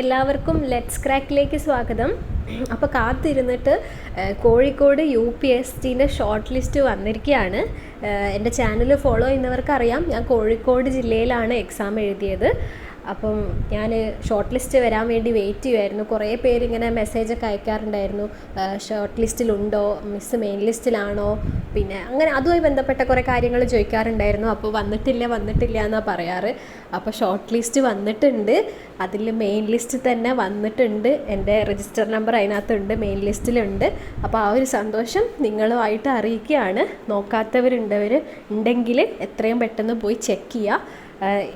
എല്ലാവർക്കും ലെറ്റ്സ് ക്രാക്കിലേക്ക് സ്വാഗതം. അപ്പോൾ കാത്തിരുന്നിട്ട് കോഴിക്കോട് യു പി എസ് ടീന്റെ ഷോർട്ട് ലിസ്റ്റ് വന്നിരിക്കുകയാണ് എന്റെ ചാനൽ ഫോളോ ചെയ്യുന്നവർക്കറിയാം ഞാൻ കോഴിക്കോട് ജില്ലയിലാണ് എക്സാം എഴുതിയത്. അപ്പം ഞാൻ ഷോർട്ട് ലിസ്റ്റ് വരാൻ വേണ്ടി വെയിറ്റ് ചെയ്യുമായിരുന്നു കുറേ പേര് ഇങ്ങനെ മെസ്സേജൊക്കെ അയക്കാറുണ്ടായിരുന്നു. ഷോർട്ട് ലിസ്റ്റിലുണ്ടോ മിസ് മെയിൻ ലിസ്റ്റിലാണോ പിന്നെ അങ്ങനെ അതുമായി ബന്ധപ്പെട്ട കുറേ കാര്യങ്ങൾ ചോദിക്കാറുണ്ടായിരുന്നു. അപ്പോൾ വന്നിട്ടില്ല വന്നിട്ടില്ല എന്നാണ് പറയാറ്. അപ്പോൾ ഷോർട്ട് ലിസ്റ്റ് വന്നിട്ടുണ്ട്. അതിൽ മെയിൻ ലിസ്റ്റ് തന്നെ വന്നിട്ടുണ്ട്. എന്റെ രജിസ്റ്റർ നമ്പർ അതിനകത്തുണ്ട് മെയിൻ ലിസ്റ്റിലുണ്ട് അപ്പോൾ ആ ഒരു സന്തോഷം നിങ്ങളുമായിട്ട് അറിയിക്കുകയാണ്. നോക്കാത്തവരുണ്ടവർ ഉണ്ടെങ്കിൽ എത്രയും പെട്ടെന്ന് പോയി ചെക്ക് ചെയ്യുക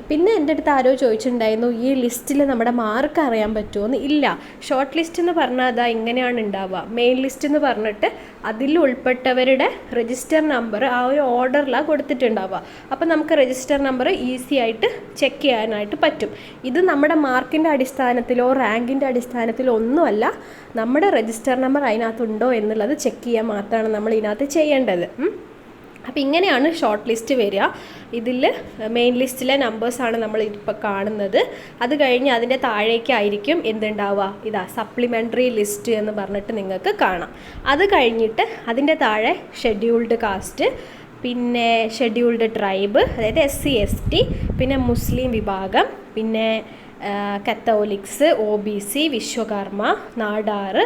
പിന്നെ എന്റെ അടുത്ത് ആരോ ചോദിച്ചിട്ടുണ്ടായിരുന്നു ഈ ലിസ്റ്റിൽ നമ്മുടെ മാർക്ക് അറിയാൻ പറ്റുമോ ഇല്ല. ഷോർട്ട് ലിസ്റ്റ് എന്ന് പറഞ്ഞാൽ അതാ ഇങ്ങനെയാണ് ഉണ്ടാവുക. മെയിൻ ലിസ്റ്റ് എന്ന് പറഞ്ഞിട്ട് അതിൽ ഉൾപ്പെട്ടവരുടെ രജിസ്റ്റർ നമ്പർ ആ ഒരു ഓർഡറിലാണ് കൊടുത്തിട്ടുണ്ടാവുക. അപ്പോൾ നമുക്ക് രജിസ്റ്റർ നമ്പർ ഈസി ആയിട്ട് ചെക്ക് ചെയ്യാനായിട്ട് പറ്റും. ഇത് നമ്മുടെ മാർക്കിന്റെ അടിസ്ഥാനത്തിലോ റാങ്കിന്റെ അടിസ്ഥാനത്തിലോ ഒന്നുമല്ല. നമ്മുടെ രജിസ്റ്റർ നമ്പർ അതിനകത്തുണ്ടോ എന്നുള്ളത് ചെക്ക് ചെയ്യാൻ മാത്രമാണ് നമ്മൾ ഇതിനകത്ത് ചെയ്യേണ്ടത്. അപ്പോൾ ഇങ്ങനെയാണ് ഷോർട്ട് ലിസ്റ്റ് വരിക. ഇതിൽ മെയിൻ ലിസ്റ്റിലെ നമ്പേഴ്സാണ് നമ്മൾ ഇപ്പോൾ കാണുന്നത്. അത് കഴിഞ്ഞ് അതിന്റെ താഴേക്കായിരിക്കും എന്തുണ്ടാവുക? ഇതാ സപ്ലിമെന്ററി ലിസ്റ്റ് എന്ന് പറഞ്ഞിട്ട് നിങ്ങൾക്ക് കാണാം. അത് കഴിഞ്ഞിട്ട് അതിന്റെ താഴെ ഷെഡ്യൂൾഡ് കാസ്റ്റ് പിന്നെ ഷെഡ്യൂൾഡ് ട്രൈബ് അതായത് എസ് സി എസ് ടി പിന്നെ മുസ്ലിം വിഭാഗം പിന്നെ Catholics O B C Vishwakarma Nadar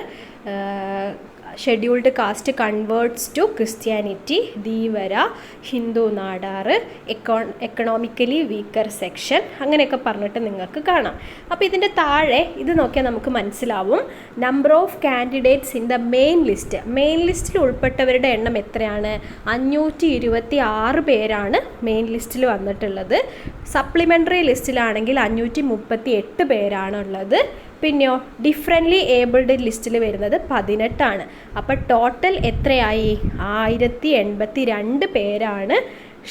scheduled caste converts to Christianity Dheevara Hindu Nadar eco economically weaker section അങ്ങനെയൊക്കെ പറഞ്ഞിട്ട് നിങ്ങൾക്ക് കാണാം. അപ്പോൾ ഇതിന്റെ താഴെ ഇത് നോക്കിയാൽ നമുക്ക് മനസ്സിലാവും. Number of candidates in the main list main ലിസ്റ്റിൽ ഉൾപ്പെട്ടവരുടെ എണ്ണം എത്രയാണ്? അഞ്ഞൂറ്റി ഇരുപത്തി ആറ് പേരാണ് മെയിൻ ലിസ്റ്റിൽ വന്നിട്ടുള്ളത്. സപ്ലിമെന്ററി ലിസ്റ്റിലാണെങ്കിൽ അഞ്ഞൂറ്റി മുപ്പത്തി എട്ട് പേരാണുള്ളത്. പിന്നെയോ ഡിഫറെന്റ്ലി ഏബിൾഡ് ലിസ്റ്റിൽ വരുന്നത് പതിനെട്ടാണ്. അപ്പോൾ ടോട്ടൽ എത്രയായി? ആയിരത്തി എൺപത്തി രണ്ട് പേരാണ്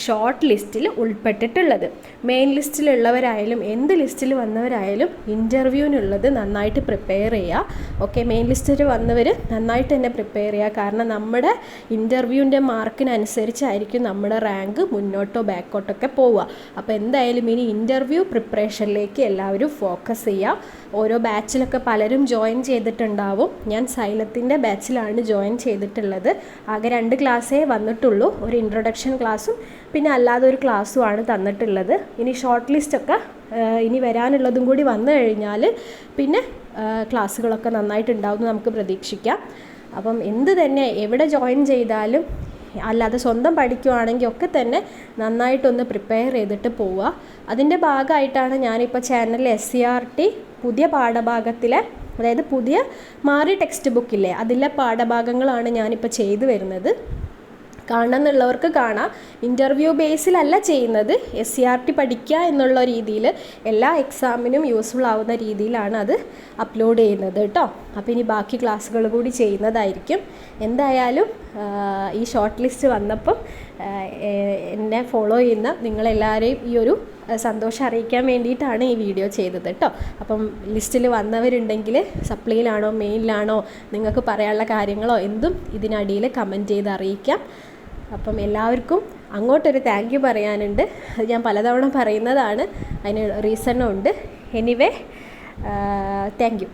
ഷോർട്ട് ലിസ്റ്റിൽ ഉൾപ്പെട്ടിട്ടുള്ളത്. മെയിൻ ലിസ്റ്റിലുള്ളവരായാലും എന്ത് ലിസ്റ്റിൽ വന്നവരായാലും ഇന്റർവ്യൂവിനുള്ളത് നന്നായിട്ട് പ്രിപ്പയർ ചെയ്യുക ഓക്കെ മെയിൻ ലിസ്റ്റിൽ വന്നവർ നന്നായിട്ട് തന്നെ പ്രിപ്പയർ ചെയ്യുക കാരണം നമ്മുടെ ഇന്റർവ്യൂവിന്റെ മാർക്കിനനുസരിച്ചായിരിക്കും നമ്മുടെ റാങ്ക് മുന്നോട്ടോ ബാക്കോട്ടൊക്കെ പോവുക. അപ്പോൾ എന്തായാലും ഇനി ഇന്റർവ്യൂ പ്രിപ്പറേഷനിലേക്ക് എല്ലാവരും ഫോക്കസ് ചെയ്യുക ഓരോ ബാച്ചിലൊക്കെ പലരും ജോയിൻ ചെയ്തിട്ടുണ്ടാവും. ഞാൻ സൈലത്തിന്റെ ബാച്ചിലാണ് ജോയിൻ ചെയ്തിട്ടുള്ളത്. ആകെ രണ്ട് ക്ലാസ്സേ വന്നിട്ടുള്ളൂ. ഒരു ഇൻട്രൊഡക്ഷൻ ക്ലാസ്സും പിന്നെ അല്ലാതെ ഒരു ക്ലാസ്സും ആണ് തന്നിട്ടുള്ളത്. ഇനി ഷോർട്ട് ലിസ്റ്റൊക്കെ ഇനി വരാനുള്ളതും കൂടി വന്നു കഴിഞ്ഞാൽ പിന്നെ ക്ലാസ്സുകളൊക്കെ നന്നായിട്ടുണ്ടാവും എന്ന് നമുക്ക് പ്രതീക്ഷിക്കാം. അപ്പം എന്ത് തന്നെ എവിടെ ജോയിൻ ചെയ്താലും അല്ലാതെ സ്വന്തം പഠിക്കുവാണെങ്കിൽ ഒക്കെ തന്നെ നന്നായിട്ടൊന്ന് പ്രിപ്പയർ ചെയ്തിട്ട് പോവുക. അതിന്റെ ഭാഗമായിട്ടാണ് ഞാനിപ്പോൾ channel S C R T പുതിയ പാഠഭാഗത്തിലെ അതായത് പുതിയ മാറി ടെക്സ്റ്റ് ബുക്കില്ലേ അതിലെ പാഠഭാഗങ്ങളാണ് ഞാനിപ്പോൾ ചെയ്തു വരുന്നത്. കാണണമെന്നുള്ളവർക്ക് കാണാം. ഇന്റർവ്യൂ ബേസിലല്ല ചെയ്യുന്നത്. എസ് സി ആർ ടി പഠിക്കുക എന്നുള്ള രീതിയിൽ എല്ലാ എക്സാമിനും യൂസ്ഫുൾ ആവുന്ന രീതിയിലാണ് അത് അപ്ലോഡ് ചെയ്യുന്നത് കേട്ടോ അപ്പോൾ ഇനി ബാക്കി ക്ലാസ്സുകൾ കൂടി ചെയ്യുന്നതായിരിക്കും. എന്തായാലും ഈ ഷോർട്ട് ലിസ്റ്റ് വന്നപ്പം എന്നെ ഫോളോ ചെയ്യുന്ന നിങ്ങളെല്ലാവരെയും ഈ ഒരു സന്തോഷം അറിയിക്കാൻ വേണ്ടിയിട്ടാണ് ഈ വീഡിയോ ചെയ്തത് കേട്ടോ അപ്പം ലിസ്റ്റിൽ വന്നവരുണ്ടെങ്കിൽ സപ്ലിയിലാണോ മെയിനിലാണോ നിങ്ങൾക്ക് പറയാനുള്ള കാര്യങ്ങളോ എന്തും ഇതിനടിയിൽ കമന്റ് ചെയ്ത് അറിയിക്കാം. അപ്പം എല്ലാവർക്കും അങ്ങോട്ടൊരു താങ്ക് യു പറയാനുണ്ട്. അത് ഞാൻ പലതവണ പറയുന്നതാണ്. അതിന് റീസണും ഉണ്ട്. Anyway thank you